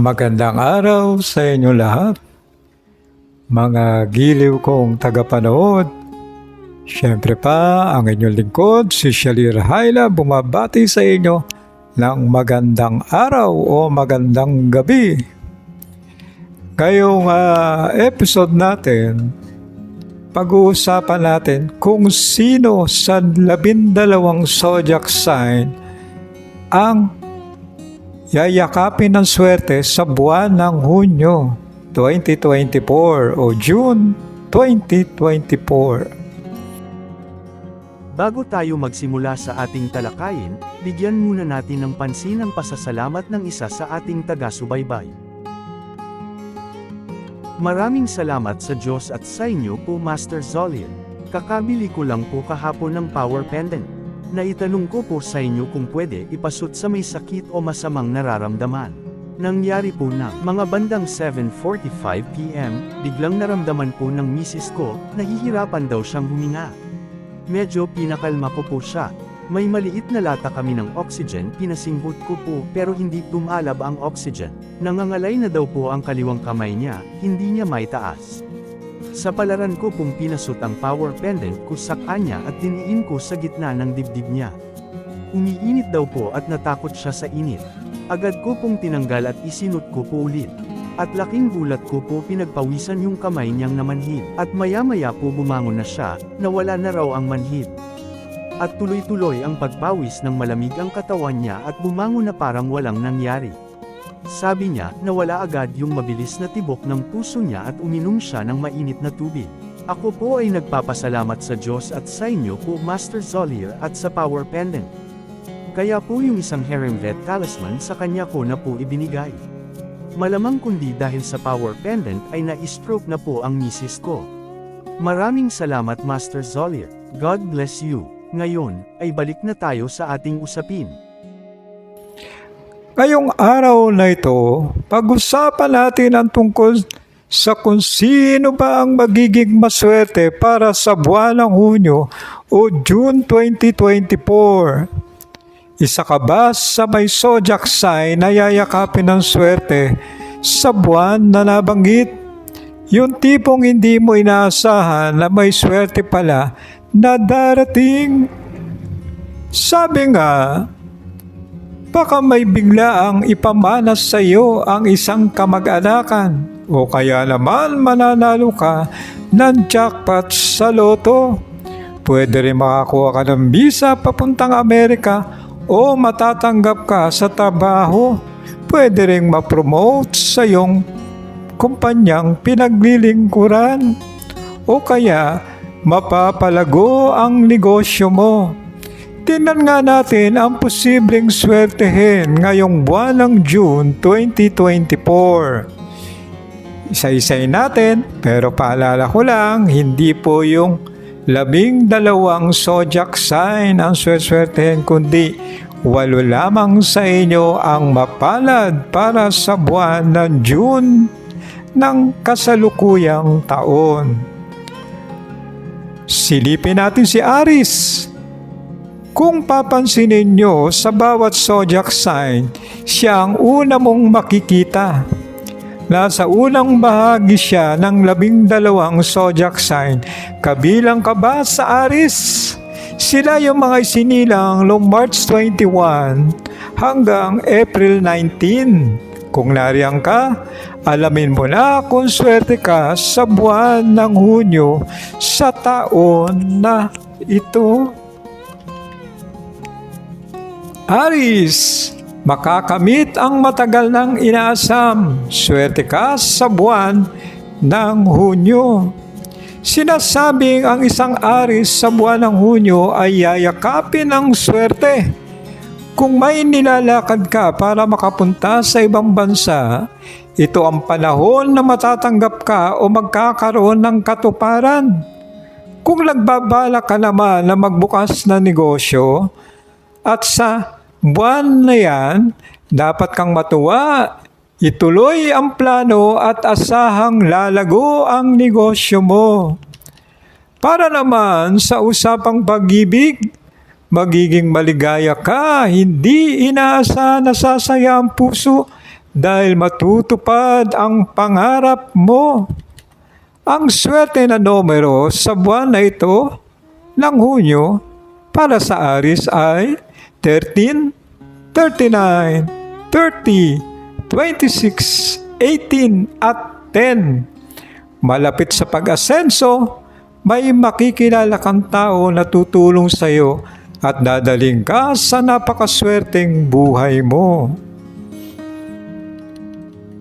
Magandang araw sa inyo lahat. Mga giliw kong tagapanood. Siyempre pa, ang inyong lingkod, si Shalir Haila, bumabati sa inyo ng magandang araw o magandang gabi. Ngayong ah, episode natin, pag-uusapan natin kung sino sa labindalawang zodiac sign ang yayakapin ng swerte sa buwan ng Hunyo 2024 o June 2024. Bago tayo magsimula sa ating talakayin, bigyan muna natin ng pansin ang pasasalamat ng isa sa ating taga-subaybay. Maraming salamat sa Diyos at sa inyo po Master Zolian. Kakabili ko lang po kahapon ng power pendant. Naitanong ko po sa inyo kung pwede ipasut sa may sakit o masamang nararamdaman. Nangyari po na, mga bandang 7.45pm, biglang naramdaman po ng misis ko, nahihirapan daw siyang huminga. Medyo pinakalma ko po siya. May maliit na lata kami ng oxygen, pinasinghot ko po pero hindi tumalab ang oxygen. Nangangalay na daw po ang kaliwang kamay niya, hindi niya may taas. Sa palaran ko pong pinasot ang power pendant ko sa kanya at diniin ko sa gitna ng dibdib niya. Umiinit daw po at natakot siya sa init. Agad ko pong tinanggal at isinot ko po ulit. At laking gulat ko po pinagpawisan yung kamay niyang namanhid. At maya-maya po bumangon na siya, nawala na raw ang manhid. At tuloy-tuloy ang pagpawis ng malamig ang katawan niya at bumangon na parang walang nangyari. Sabi niya, nawala agad yung mabilis na tibok ng puso niya at uminom siya ng mainit na tubig. Ako po ay nagpapasalamat sa Diyos at sa inyo po Master Zolier at sa Power Pendant. Kaya po yung isang Heremvet talisman sa kanya ko na po ibinigay. Malamang kundi dahil sa Power Pendant ay na-stroke na po ang misis ko. Maraming salamat Master Zolier. God bless you. Ngayon, ay balik na tayo sa ating usapin. Ngayong araw na ito, pag-usapan natin ang tungkol sa kung sino ba ang magiging maswerte para sa buwan ng Hunyo o June 2024. Isa ka ba sa may zodiac sign na yayakapin ng swerte sa buwan na nabanggit? Yung tipong hindi mo inaasahan na may swerte pala na darating. Sabi nga, baka may bigla ang ipamanas sa iyo ang isang kamag-anakan o kaya naman mananalo ka ng jackpot sa loto. Pwede rin makakuha ka ng visa papuntang Amerika o matatanggap ka sa trabaho. Pwede rin ma-promote sa iyong kumpanyang pinaglilingkuran o kaya mapapalago ang negosyo mo. Tingnan nga natin ang posibleng swertehin ngayong buwan ng June 2024. Isa-isay natin, pero paalala ko lang, hindi po yung labing dalawang zodiac sign ang swertehin kundi walo lamang sa inyo ang mapalad para sa buwan ng June ng kasalukuyang taon. Silipin natin si Aris. Kung papansinin nyo sa bawat zodiac sign, siya ang una mong makikita. Nasa unang bahagi siya ng labing dalawang zodiac sign. Kabilang ka ba sa Aris? Sila yung mga isinilang noong March 21 hanggang April 19. Kung nariyan ka, alamin mo na kung swerte ka sa buwan ng Hunyo sa taon na ito. Aris, makakamit ang matagal ng inaasam. Swerte ka sa buwan ng Hunyo. Sinasabing ang isang Aris sa buwan ng Hunyo ay yayakapin ang swerte. Kung may nilalakad ka para makapunta sa ibang bansa, ito ang panahon na matatanggap ka o magkakaroon ng katuparan. Kung nagbabala ka naman na magbukas na negosyo, at sa buwan na yan, dapat kang matuwa. Ituloy ang plano at asahang lalago ang negosyo mo. Para naman sa usapang pag-ibig, magiging maligaya ka, hindi inaasa na sasaya ang puso dahil matutupad ang pangarap mo. Ang swerte na numero sa buwan na ito ng Hunyo para sa Aris ay 13, 39, 30, 26, 18 at 10. Malapit sa pag-asenso, may makikilala kang tao na tutulong sa iyo at dadaling ka sa napakaswerteng buhay mo.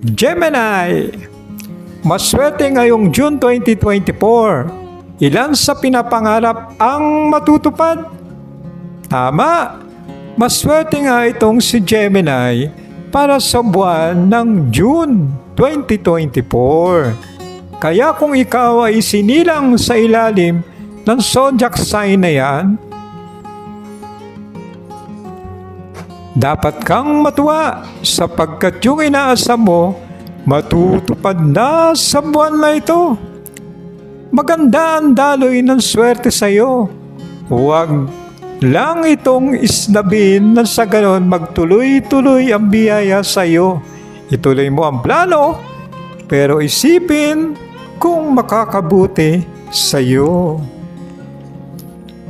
Gemini, maswerte ngayong June 2024. Ilan sa pinapangarap ang matutupad? Tama, maswerte nga itong si Gemini para sa buwan ng June 2024. Kaya kung ikaw ay sinilang sa ilalim ng zodiac sign na yan, dapat kang matuwa sapagkat yung inaasam mo matutupad na sa buwan na ito. Maganda ang daloy ng swerte sa iyo. Huwag lang itong isnabin na sa ganon magtuloy-tuloy ang biyaya sa iyo. Ituloy mo ang plano, pero isipin kung makakabuti sa iyo.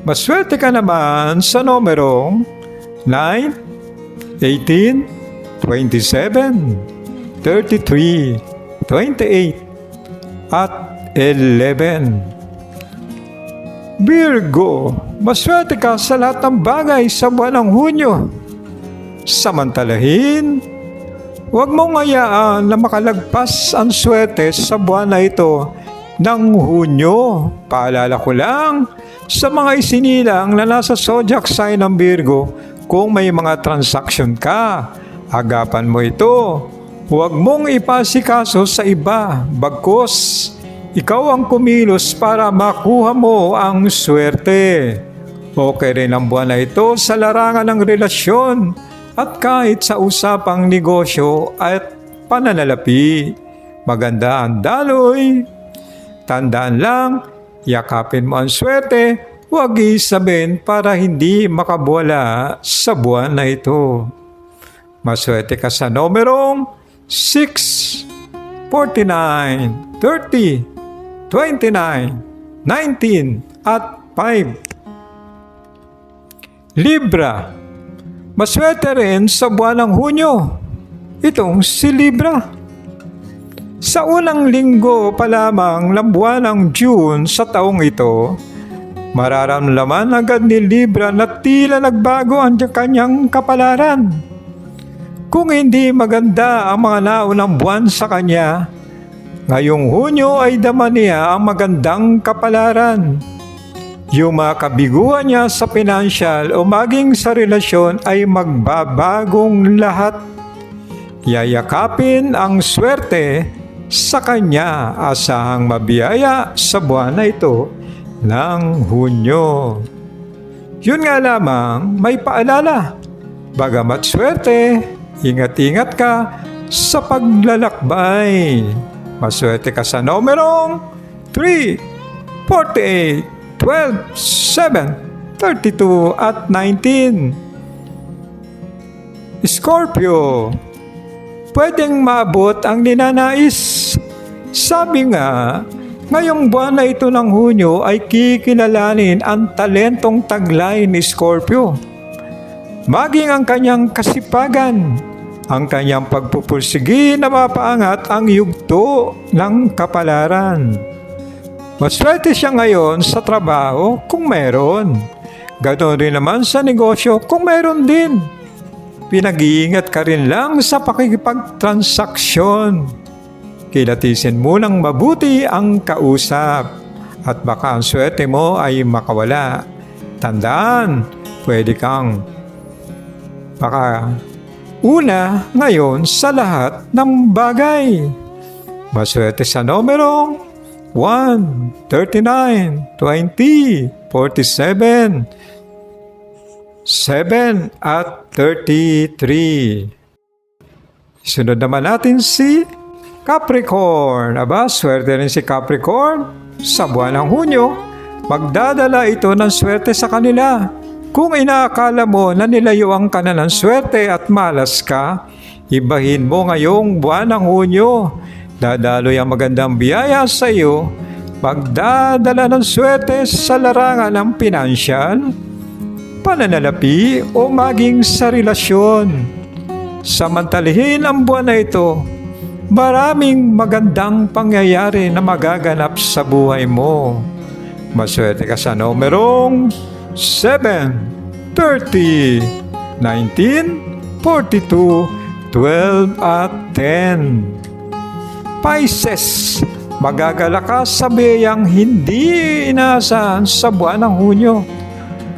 Maswerte ka naman sa numerong 9, 18, 27, 33, 28, at 11. Virgo, maswerte ka sa lahat ng bagay sa buwan ng Hunyo. Samantalahin, huwag mong hayaan na makalagpas ang swerte sa buwan na ito ng Hunyo. Paalala ko lang sa mga isinilang na nasa zodiac sign ng Virgo kung may mga transaksyon ka, agapan mo ito. Huwag mong ipasikaso sa iba, bagkos ikaw ang kumilos para makuha mo ang swerte. Okay rin ang buwan na ito sa larangan ng relasyon at kahit sa usapang negosyo at pananalapi. Maganda ang daloy. Tandaan lang, yakapin mo ang swerte, huwag isabihin para hindi makabuwala sa buwan na ito. Maswerte ka sa numerong 6, 49, 30, 29, 19, at 5. Libra. Maswerte rin sa buwan ng Hunyo. Itong si Libra. Sa unang linggo pa lamang ng buwan ng June sa taong ito, mararamdaman agad ni Libra na tila nagbago ang kanyang kapalaran. Kung hindi maganda ang mga naunang buwan sa kanya, Ngayong Hunyo ay dama niya ang magandang kapalaran. Yung mga kabiguan niya sa pinansyal o maging sa relasyon ay magbabagong lahat. Yayakapin ang swerte sa kanya asahang mabiyaya sa buwan na ito ng Hunyo. Yun nga lamang may paalala. Bagamat swerte, ingat-ingat ka sa paglalakbay. Maswerte ka sa numerong 3, 48, 12, 7, 32 at 19. Scorpio, pwedeng maabot ang ninanais. Sabi nga, ngayong buwan na ito ng Hunyo ay kikilalanin ang talentong taglay ni Scorpio. Maging ang kanyang kasipagan, ang kanyang pagpupursigi na mapaangat ang yugto ng kapalaran. Maswerte siya ngayon sa trabaho kung meron. Ganon rin naman sa negosyo kung meron din. Pinag-iingat ka rin lang sa pakikipagtransaksyon. Kilatisin mo ng mabuti ang kausap at baka ang swerte mo ay makawala. Tandaan, pwede kang baka Una, ngayon sa lahat ng bagay. Maswerte sa numerong 1, 39, 20, 47, 7 at 33. Sunod naman natin si Capricorn. Aba, swerte rin si Capricorn. Sa buwan ng Hunyo, magdadala ito ng swerte sa kanila. Kung inaakala mo na nilayuan ka na ng swerte at malas ka, Ibahin mo ngayong buwan ng Hunyo. Dadaloy ang magandang biyaya sa iyo. Pagdadala ng swerte sa larangan ng pinansyal, pananalapi o maging sa relasyon. Samantalihin ang buwan na ito, maraming magandang pangyayari na magaganap sa buhay mo. Maswerte ka sa numerong 7, 30, 19, 42, 12 at 10. Pisces, magagala ka sa biyayang hindi inaasahan sa buwan ng Hunyo.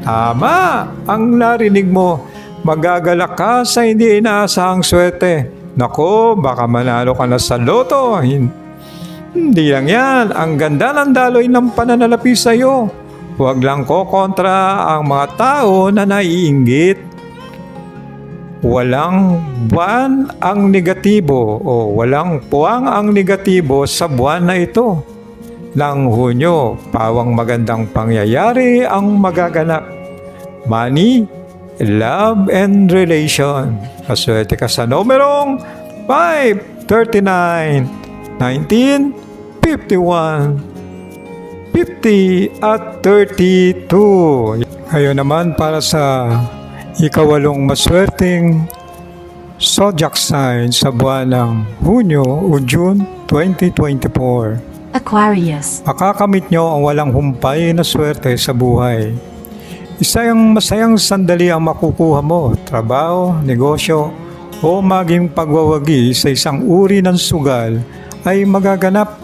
Tama ang narinig mo. Magagalak ka sa hindi inaasahang swerte. Nako, baka manalo ka na sa loto. Hin- Hindi lang yan. Ang ganda ng daloy ng pananalapi sa iyo. Huwag lang ko kontra ang mga tao na naiinggit. Walang buwan ang negatibo o walang puwang ang negatibo sa buwan na ito ng Hunyo, pawang magandang pangyayari ang magaganap. Money, love, and relation. Maswerte ka sa numerong 5, 39, 19, 51, 50 at 32. Ngayon naman para sa ikawalong maswerteng zodiac sign sa buwan ng Hunyo o June 2024. Aquarius, Makakamit nyo ang walang humpay na swerte sa buhay. Isa yung masayang sandali ang makukuha mo, trabaho, negosyo, o maging pagwawagi sa isang uri ng sugal ay magaganap.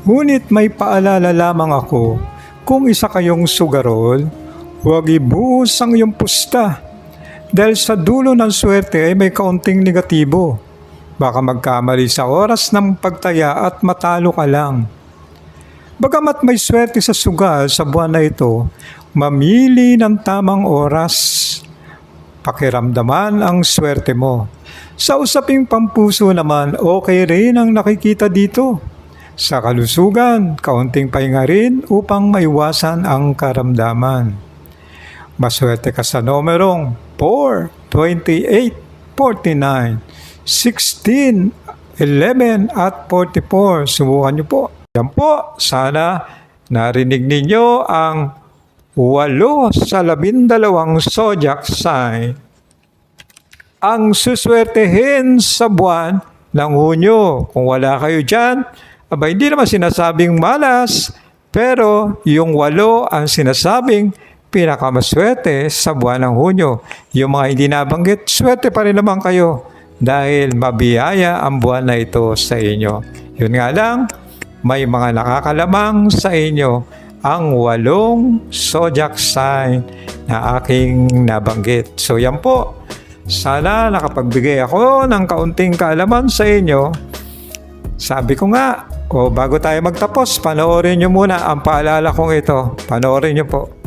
Ngunit may paalala lamang ako, kung isa kayong sugarol, huwag ibuhos ang iyong pusta. Dahil sa dulo ng swerte ay may kaunting negatibo. Baka magkamali sa oras ng pagtaya at matalo ka lang. Bagamat may swerte sa sugal sa buwan na ito, mamili ng tamang oras. Pakiramdaman ang swerte mo. Sa usaping pampuso naman, okay rin ang nakikita dito. Sa kalusugan, kaunting pahinga rin upang maiwasan ang karamdaman. Maswerte ka sa numerong 4, 28, 49, 16, 11 at 44. Subukan niyo po. Yan po, sana narinig ninyo ang walo sa labindalawang zodiac sign. Ang suswertehin sa buwan ng Hunyo. Kung wala kayo dyan, aba hindi naman sinasabing malas, pero yung walo ang sinasabing pinakamaswerte sa buwan ng Hunyo. Yung mga hindi nabanggit, swerte pa rin naman kayo dahil mabiyaya ang buwan na ito sa inyo. Yun nga lang, may mga nakakalamang sa inyo ang walong zodiac sign na aking nabanggit. So yan po, sana nakapagbigay ako ng kaunting kaalaman sa inyo. Sabi ko nga, o bago tayo magtapos, panoorin nyo muna ang paalala kong ito. Panoorin nyo po.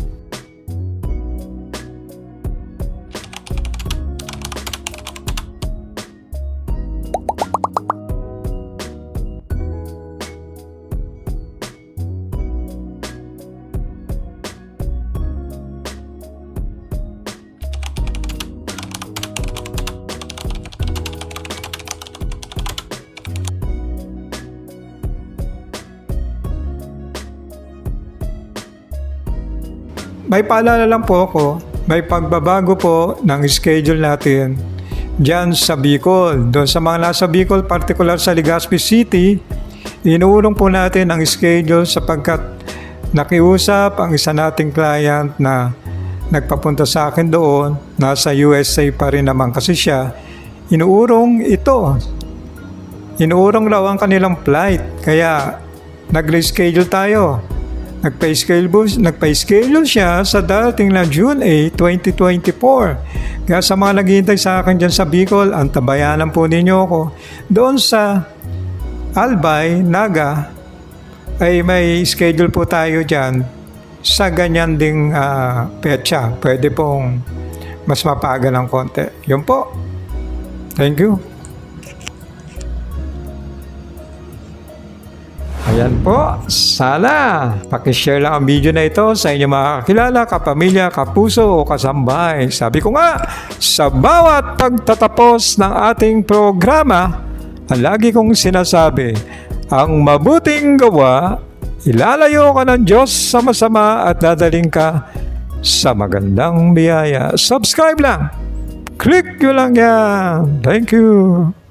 May paalala lang po ako, may pagbabago po ng schedule natin dyan sa Bicol. Doon sa mga nasa Bicol, particular sa Legazpi City, inuurong po natin ang schedule sapagkat nakiusap ang isa nating client na nagpapunta sa akin doon, nasa USA pa rin naman kasi siya, inuurong ito. Inuurong raw ang kanilang flight, kaya nag-reschedule tayo. Nagpa-schedule, nagpa-schedule siya sa dating na June 8, 2024. Kaya sa mga naghihintay sa akin dyan sa Bicol, ang tabayanan po ninyo ako. Doon sa Albay, Naga, ay may schedule po tayo dyan sa ganyan ding ah, petsa. Pwede pong mas mapaga ng konti. Yun po. Thank you. Ayan po, sana pakishare lang ang video na ito sa inyong mga kakilala, kapamilya, kapuso o kasambahay. Sabi ko nga, sa bawat pagtatapos ng ating programa, ang lagi kong sinasabi, ang mabuting gawa, ilalayo ka ng Diyos sa masama at dadaling ka sa magandang biyaya. Subscribe lang! Click nyo lang yan! Thank you!